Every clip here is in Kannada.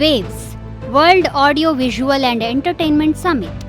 Waves world audio visual and entertainment summit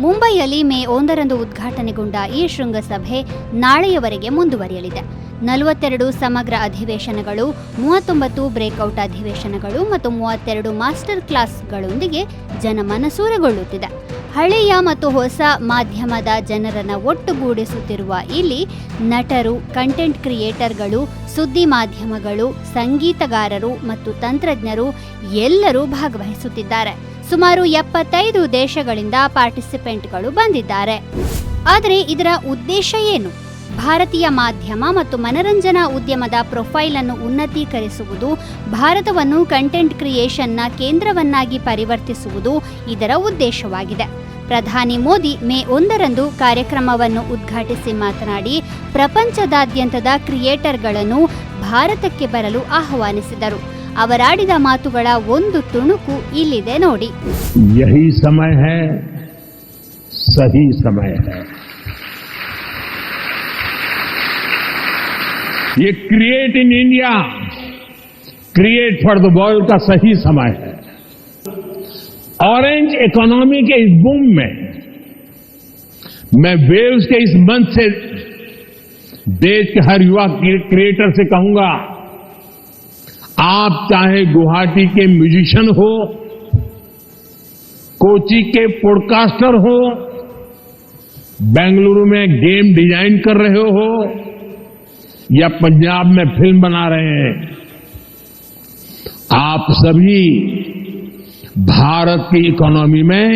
ಮುಂಬೈಯಲ್ಲಿ ಮೇ ಒಂದರಂದು ಉದ್ಘಾಟನೆಗೊಂಡ ಈ ಶೃಂಗಸಭೆ ನಾಳೆಯವರೆಗೆ ಮುಂದುವರಿಯಲಿದೆ. ನಲವತ್ತೆರಡು ಸಮಗ್ರ ಅಧಿವೇಶನಗಳು, ಮೂವತ್ತೊಂಬತ್ತು ಬ್ರೇಕ್ಔಟ್ ಅಧಿವೇಶನಗಳು ಮತ್ತು ಮೂವತ್ತೆರಡು ಮಾಸ್ಟರ್ ಕ್ಲಾಸ್ಗಳೊಂದಿಗೆ ಜನಮನಸೂರೆಗೊಳ್ಳುತ್ತಿದೆ. ಹಳೆಯ ಮತ್ತು ಹೊಸ ಮಾಧ್ಯಮದ ಜನರನ್ನು ಒಟ್ಟುಗೂಡಿಸುತ್ತಿರುವ ಇಲ್ಲಿ ನಟರು, ಕಂಟೆಂಟ್ ಕ್ರಿಯೇಟರ್ಗಳು, ಸುದ್ದಿ ಮಾಧ್ಯಮಗಳು, ಸಂಗೀತಗಾರರು ಮತ್ತು ತಂತ್ರಜ್ಞರು ಎಲ್ಲರೂ ಭಾಗವಹಿಸುತ್ತಿದ್ದಾರೆ. ಸುಮಾರು ಎಪ್ಪತ್ತೈದು ದೇಶಗಳಿಂದ ಪಾರ್ಟಿಸಿಪೆಂಟ್ಗಳು ಬಂದಿದ್ದಾರೆ. ಆದರೆ ಇದರ ಉದ್ದೇಶ ಏನು? ಭಾರತೀಯ ಮಾಧ್ಯಮ ಮತ್ತು ಮನರಂಜನಾ ಉದ್ಯಮದ ಪ್ರೊಫೈಲ್ ಅನ್ನು ಉನ್ನತೀಕರಿಸುವುದು, ಭಾರತವನ್ನು ಕಂಟೆಂಟ್ ಕ್ರಿಯೇಷನ್ನ ಕೇಂದ್ರವನ್ನಾಗಿ ಪರಿವರ್ತಿಸುವುದು ಇದರ ಉದ್ದೇಶವಾಗಿದೆ. ಪ್ರಧಾನಿ ಮೋದಿ ಮೇ ಒಂದರಂದು ಕಾರ್ಯಕ್ರಮವನ್ನು ಉದ್ಘಾಟಿಸಿ ಮಾತನಾಡಿ, ಪ್ರಪಂಚದಾದ್ಯಂತದ ಕ್ರಿಯೇಟರ್ಗಳನ್ನು ಭಾರತಕ್ಕೆ ಬರಲು ಆಹ್ವಾನಿಸಿದರು. ಅವರಾಡಿದ ಮಾತುಗಳ ಒಂದು ತುಣುಕು ಇಲ್ಲಿದೆ ನೋಡಿ. ಸಮಯ ಸಹಿ ಸಮಯ ये create in India create for the world का सही समय है. ऑरेंज इकोनॉमी के इस बूम में, मैं वेव्स के इस मंच से देश के हर युवा क्रिएटर से कहूँगा, आप चाहे गुवाहाटी के म्यूजिशियन हो, कोची के पॉडकास्टर हो, बेंगलुरु में गेम डिज़ाइन कर रहे हो या पंजाब में फिल्म बना रहे हैं आप सभी भारत की इकोनॉमी में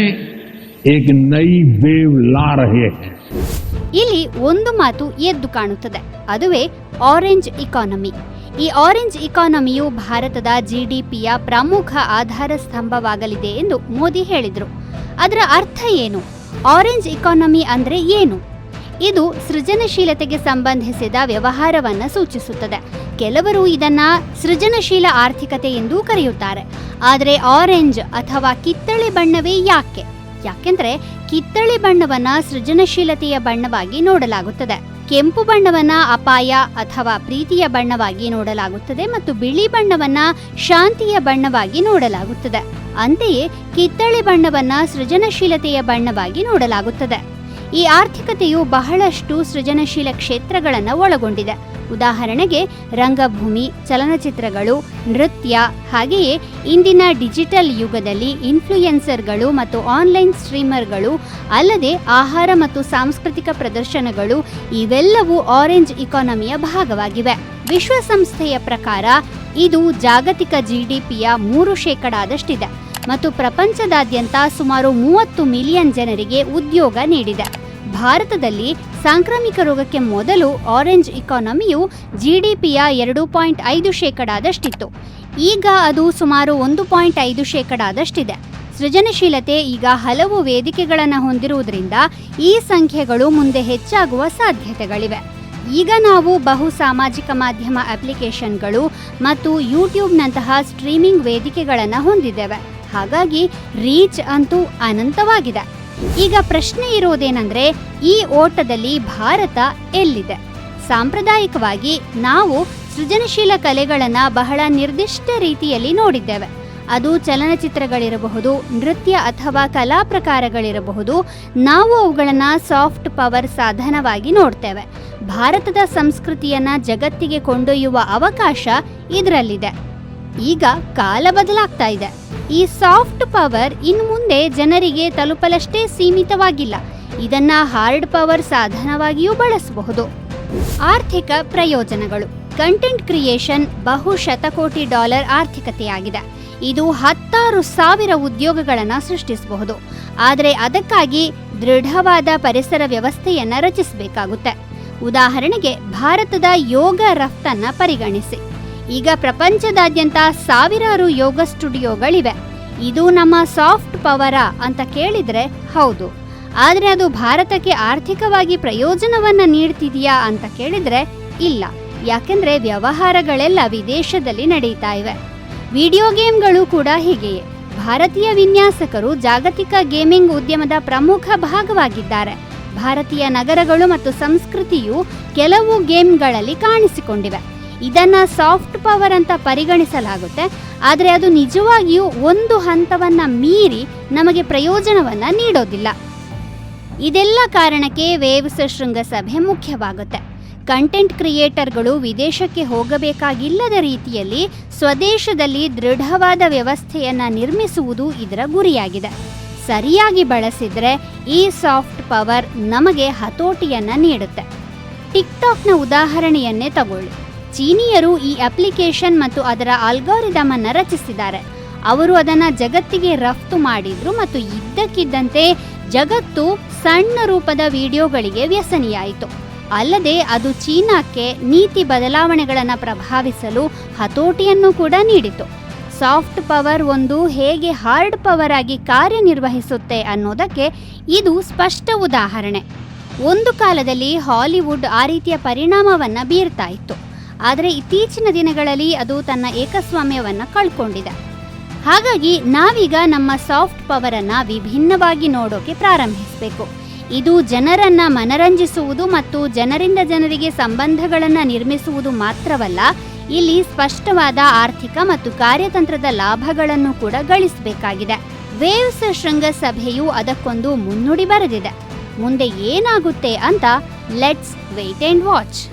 एक नई वेव ला रहे हैं ಇಲ್ಲಿ ಒಂದು ಮಾತು ಎದ್ದು ಕಾಣುತ್ತದೆ ಅದುವೇ ಆರೆಂಜ್ ಇಕಾನಮಿ ಈ ಆರೆಂಜ್ ಇಕಾನಮಿಯು ಭಾರತದ ಜಿಡಿಪಿಯ ಪ್ರಮುಖ ಆಧಾರ ಸ್ತಂಭವಾಗಲಿದೆ ಎಂದು ಮೋದಿ ಹೇಳಿದರು ಅದರ ಅರ್ಥ ಏನು ಆರೆಂಜ್ ಇಕಾನಮಿ ಅಂದ್ರೆ ಏನು ಇದು ಸೃಜನಶೀಲತೆಗೆ ಸಂಬಂಧಿಸಿದ ವ್ಯವಹಾರವನ್ನು ಸೂಚಿಸುತ್ತದೆ. ಕೆಲವರು ಇದನ್ನ ಸೃಜನಶೀಲ ಆರ್ಥಿಕತೆ ಎಂದೂ ಕರೆಯುತ್ತಾರೆ. ಆದರೆ ಆರೆಂಜ್ ಅಥವಾ ಕಿತ್ತಳೆ ಬಣ್ಣವೇ ಯಾಕೆ? ಯಾಕೆಂದ್ರೆ ಕಿತ್ತಳೆ ಬಣ್ಣವನ್ನ ಸೃಜನಶೀಲತೆಯ ಬಣ್ಣವಾಗಿ ನೋಡಲಾಗುತ್ತದೆ. ಕೆಂಪು ಬಣ್ಣವನ್ನ ಅಪಾಯ ಅಥವಾ ಪ್ರೀತಿಯ ಬಣ್ಣವಾಗಿ ನೋಡಲಾಗುತ್ತದೆ ಮತ್ತು ಬಿಳಿ ಬಣ್ಣವನ್ನ ಶಾಂತಿಯ ಬಣ್ಣವಾಗಿ ನೋಡಲಾಗುತ್ತದೆ. ಅಂತೆಯೇ ಕಿತ್ತಳೆ ಬಣ್ಣವನ್ನ ಸೃಜನಶೀಲತೆಯ ಬಣ್ಣವಾಗಿ ನೋಡಲಾಗುತ್ತದೆ. ಈ ಆರ್ಥಿಕತೆಯು ಬಹಳಷ್ಟು ಸೃಜನಶೀಲ ಕ್ಷೇತ್ರಗಳನ್ನು ಒಳಗೊಂಡಿದೆ. ಉದಾಹರಣೆಗೆ, ರಂಗಭೂಮಿ, ಚಲನಚಿತ್ರಗಳು, ನೃತ್ಯ, ಹಾಗೆಯೇ ಇಂದಿನ ಡಿಜಿಟಲ್ ಯುಗದಲ್ಲಿ ಇನ್ಫ್ಲೂಯೆನ್ಸರ್ಗಳು ಮತ್ತು ಆನ್ಲೈನ್ ಸ್ಟ್ರೀಮರ್ಗಳು, ಅಲ್ಲದೆ ಆಹಾರ ಮತ್ತು ಸಾಂಸ್ಕೃತಿಕ ಪ್ರದರ್ಶನಗಳು, ಇವೆಲ್ಲವೂ ಆರೆಂಜ್ ಇಕಾನಮಿಯ ಭಾಗವಾಗಿವೆ. ವಿಶ್ವಸಂಸ್ಥೆಯ ಪ್ರಕಾರ, ಇದು ಜಾಗತಿಕ ಜಿಡಿಪಿಯ ಮೂರು ಶೇಕಡಾದಷ್ಟಿದೆ ಮತ್ತು ಪ್ರಪಂಚದಾದ್ಯಂತ ಸುಮಾರು ಮೂವತ್ತು ಮಿಲಿಯನ್ ಜನರಿಗೆ ಉದ್ಯೋಗ ನೀಡಿದೆ. ಭಾರತದಲ್ಲಿ ಸಾಂಕ್ರಾಮಿಕ ರೋಗಕ್ಕೆ ಮೊದಲು ಆರೆಂಜ್ ಇಕಾನಮಿಯು ಜಿಡಿಪಿಯ ಎರಡು ಪಾಯಿಂಟ್ ಐದು ಶೇಕಡಾದಷ್ಟಿತ್ತು. ಈಗ ಅದು ಸುಮಾರು ಒಂದು ಪಾಯಿಂಟ್ ಐದು ಶೇಕಡಾದಷ್ಟಿದೆ. ಸೃಜನಶೀಲತೆ ಈಗ ಹಲವು ವೇದಿಕೆಗಳನ್ನು ಹೊಂದಿರುವುದರಿಂದ ಈ ಸಂಖ್ಯೆಗಳು ಮುಂದೆ ಹೆಚ್ಚಾಗುವ ಸಾಧ್ಯತೆಗಳಿವೆ. ಈಗ ನಾವು ಬಹು ಸಾಮಾಜಿಕ ಮಾಧ್ಯಮ ಅಪ್ಲಿಕೇಶನ್ಗಳು ಮತ್ತು ಯೂಟ್ಯೂಬ್ನಂತಹ ಸ್ಟ್ರೀಮಿಂಗ್ ವೇದಿಕೆಗಳನ್ನು ಹೊಂದಿದ್ದೇವೆ. ಹಾಗಾಗಿ ರೀಚ್ ಅಂತೂ ಅನಂತವಾಗಿದೆ. ಈಗ ಪ್ರಶ್ನೆ ಇರೋದೇನೆಂದರೆ, ಈ ಓಟದಲ್ಲಿ ಭಾರತ ಎಲ್ಲಿದೆ? ಸಾಂಪ್ರದಾಯಿಕವಾಗಿ ನಾವು ಸೃಜನಶೀಲ ಕಲೆಗಳನ್ನು ಬಹಳ ನಿರ್ದಿಷ್ಟ ರೀತಿಯಲ್ಲಿ ನೋಡಿದ್ದೇವೆ. ಅದು ಚಲನಚಿತ್ರಗಳಿರಬಹುದು, ನೃತ್ಯ ಅಥವಾ ಕಲಾ ಪ್ರಕಾರಗಳಿರಬಹುದು, ನಾವು ಅವುಗಳನ್ನು ಸಾಫ್ಟ್ ಪವರ್ ಸಾಧನವಾಗಿ ನೋಡ್ತೇವೆ. ಭಾರತದ ಸಂಸ್ಕೃತಿಯನ್ನ ಜಗತ್ತಿಗೆ ಕೊಂಡೊಯ್ಯುವ ಅವಕಾಶ ಇದರಲ್ಲಿದೆ. ಈಗ ಕಾಲ ಬದಲಾಗ್ತಾ ಇದೆ. ಈ ಸಾಫ್ಟ್ ಪವರ್ ಇನ್ನು ಮುಂದೆ ಜನರಿಗೆ ತಲುಪಲಷ್ಟೇ ಸೀಮಿತವಾಗಿಲ್ಲ. ಇದನ್ನ ಹಾರ್ಡ್ ಪವರ್ ಸಾಧನವಾಗಿಯೂ ಬಳಸಬಹುದು. ಆರ್ಥಿಕ ಪ್ರಯೋಜನಗಳು. ಕಂಟೆಂಟ್ ಕ್ರಿಯೇಷನ್ ಬಹು ಶತಕೋಟಿ ಡಾಲರ್ ಆರ್ಥಿಕತೆಯಾಗಿದೆ. ಇದು ಹತ್ತಾರು ಸಾವಿರ ಉದ್ಯೋಗಗಳನ್ನು ಸೃಷ್ಟಿಸಬಹುದು. ಆದರೆ ಅದಕ್ಕಾಗಿ ದೃಢವಾದ ಪರಿಸರ ವ್ಯವಸ್ಥೆಯನ್ನು ರಚಿಸಬೇಕಾಗುತ್ತೆ. ಉದಾಹರಣೆಗೆ, ಭಾರತದ ಯೋಗ ರಫ್ತನ್ನು ಪರಿಗಣಿಸಿ. ಈಗ ಪ್ರಪಂಚದಾದ್ಯಂತ ಸಾವಿರಾರು ಯೋಗ ಸ್ಟುಡಿಯೋಗಳಿವೆ. ಇದು ನಮ್ಮ ಸಾಫ್ಟ್ ಪವರ ಅಂತ ಕೇಳಿದ್ರೆ ಹೌದು. ಆದರೆ ಅದು ಭಾರತಕ್ಕೆ ಆರ್ಥಿಕವಾಗಿ ಪ್ರಯೋಜನವನ್ನ ನೀಡ್ತಿದೆಯಾ ಅಂತ ಕೇಳಿದ್ರೆ ಇಲ್ಲ. ಯಾಕೆಂದರೆ ವ್ಯವಹಾರಗಳೆಲ್ಲ ವಿದೇಶದಲ್ಲಿ ನಡೀತಾ ಇವೆ. ವಿಡಿಯೋ ಗೇಮ್ಗಳು ಕೂಡ ಹೀಗೆಯೇ. ಭಾರತೀಯ ವಿನ್ಯಾಸಕರು ಜಾಗತಿಕ ಗೇಮಿಂಗ್ ಉದ್ಯಮದ ಪ್ರಮುಖ ಭಾಗವಾಗಿದ್ದಾರೆ. ಭಾರತೀಯ ನಗರಗಳು ಮತ್ತು ಸಂಸ್ಕೃತಿಯು ಕೆಲವು ಗೇಮ್ಗಳಲ್ಲಿ ಕಾಣಿಸಿಕೊಂಡಿವೆ. ಇದನ್ನ ಸಾಫ್ಟ್ ಪವರ್ ಅಂತ ಪರಿಗಣಿಸಲಾಗುತ್ತೆ. ಆದರೆ ಅದು ನಿಜವಾಗಿಯೂ ಒಂದು ಹಂತವನ್ನು ಮೀರಿ ನಮಗೆ ಪ್ರಯೋಜನವನ್ನು ನೀಡೋದಿಲ್ಲ. ಇದೆಲ್ಲ ಕಾರಣಕ್ಕೆ ವೇವ್ಸ್ ಶೃಂಗಸಭೆ ಮುಖ್ಯವಾಗುತ್ತೆ. ಕಂಟೆಂಟ್ ಕ್ರಿಯೇಟರ್ಗಳು ವಿದೇಶಕ್ಕೆ ಹೋಗಬೇಕಾಗಿಲ್ಲದ ರೀತಿಯಲ್ಲಿ ಸ್ವದೇಶದಲ್ಲಿ ದೃಢವಾದ ವ್ಯವಸ್ಥೆಯನ್ನು ನಿರ್ಮಿಸುವುದು ಇದರ ಗುರಿಯಾಗಿದೆ. ಸರಿಯಾಗಿ ಬಳಸಿದರೆ ಈ ಸಾಫ್ಟ್ ಪವರ್ ನಮಗೆ ಹತೋಟಿಯನ್ನು ನೀಡುತ್ತೆ. ಟಿಕ್ಟಾಕ್ನ ಉದಾಹರಣೆಯನ್ನೇ ತಗೊಳ್ಳಿ. ಚೀನಿಯರು ಈ ಅಪ್ಲಿಕೇಶನ್ ಮತ್ತು ಅದರ ಅಲ್ಗಾರಿದಮ್ ಅನ್ನು ರಚಿಸಿದ್ದಾರೆ. ಅವರು ಅದನ್ನು ಜಗತ್ತಿಗೆ ರಫ್ತು ಮಾಡಿದ್ರು ಮತ್ತು ಇದ್ದಕ್ಕಿದ್ದಂತೆ ಜಗತ್ತು ಸಣ್ಣ ರೂಪದ ವಿಡಿಯೋಗಳಿಗೆ ವ್ಯಸನಿಯಾಯಿತು. ಅಲ್ಲದೆ ಅದು ಚೀನಾಕ್ಕೆ ನೀತಿ ಬದಲಾವಣೆಗಳನ್ನು ಪ್ರಭಾವಿಸಲು ಹತೋಟಿಯನ್ನು ಕೂಡ ನೀಡಿತು. ಸಾಫ್ಟ್ ಪವರ್ ಒಂದು ಹೇಗೆ ಹಾರ್ಡ್ ಪವರ್ ಆಗಿ ಕಾರ್ಯನಿರ್ವಹಿಸುತ್ತೆ ಅನ್ನೋದಕ್ಕೆ ಇದು ಸ್ಪಷ್ಟ ಉದಾಹರಣೆ. ಒಂದು ಕಾಲದಲ್ಲಿ ಹಾಲಿವುಡ್ ಆ ರೀತಿಯ ಪರಿಣಾಮವನ್ನು ಬೀರ್ತಾ ಇತ್ತು. ಆದರೆ ಇತ್ತೀಚಿನ ದಿನಗಳಲ್ಲಿ ಅದು ತನ್ನ ಏಕಸ್ವಾಮ್ಯವನ್ನು ಕಳ್ಕೊಂಡಿದೆ. ಹಾಗಾಗಿ ನಾವೀಗ ನಮ್ಮ ಸಾಫ್ಟ್ ಪವರ್ ಅನ್ನ ವಿಭಿನ್ನವಾಗಿ ನೋಡೋಕೆ ಪ್ರಾರಂಭಿಸಬೇಕು. ಇದು ಜನರನ್ನ ಮನರಂಜಿಸುವುದು ಮತ್ತು ಜನರಿಂದ ಜನರಿಗೆ ಸಂಬಂಧಗಳನ್ನು ನಿರ್ಮಿಸುವುದು ಮಾತ್ರವಲ್ಲ, ಇಲ್ಲಿ ಸ್ಪಷ್ಟವಾದ ಆರ್ಥಿಕ ಮತ್ತು ಕಾರ್ಯತಂತ್ರದ ಲಾಭಗಳನ್ನು ಕೂಡ ಗಳಿಸಬೇಕಾಗಿದೆ. ವೇವ್ಸ್ ಶೃಂಗಸಭೆಯು ಅದಕ್ಕೊಂದು ಮುನ್ನುಡಿ ಬರೆದಿದೆ. ಮುಂದೆ ಏನಾಗುತ್ತೆ ಅಂತ, ಲೆಟ್ಸ್ ವೇಟ್ ಅಂಡ್ ವಾಚ್.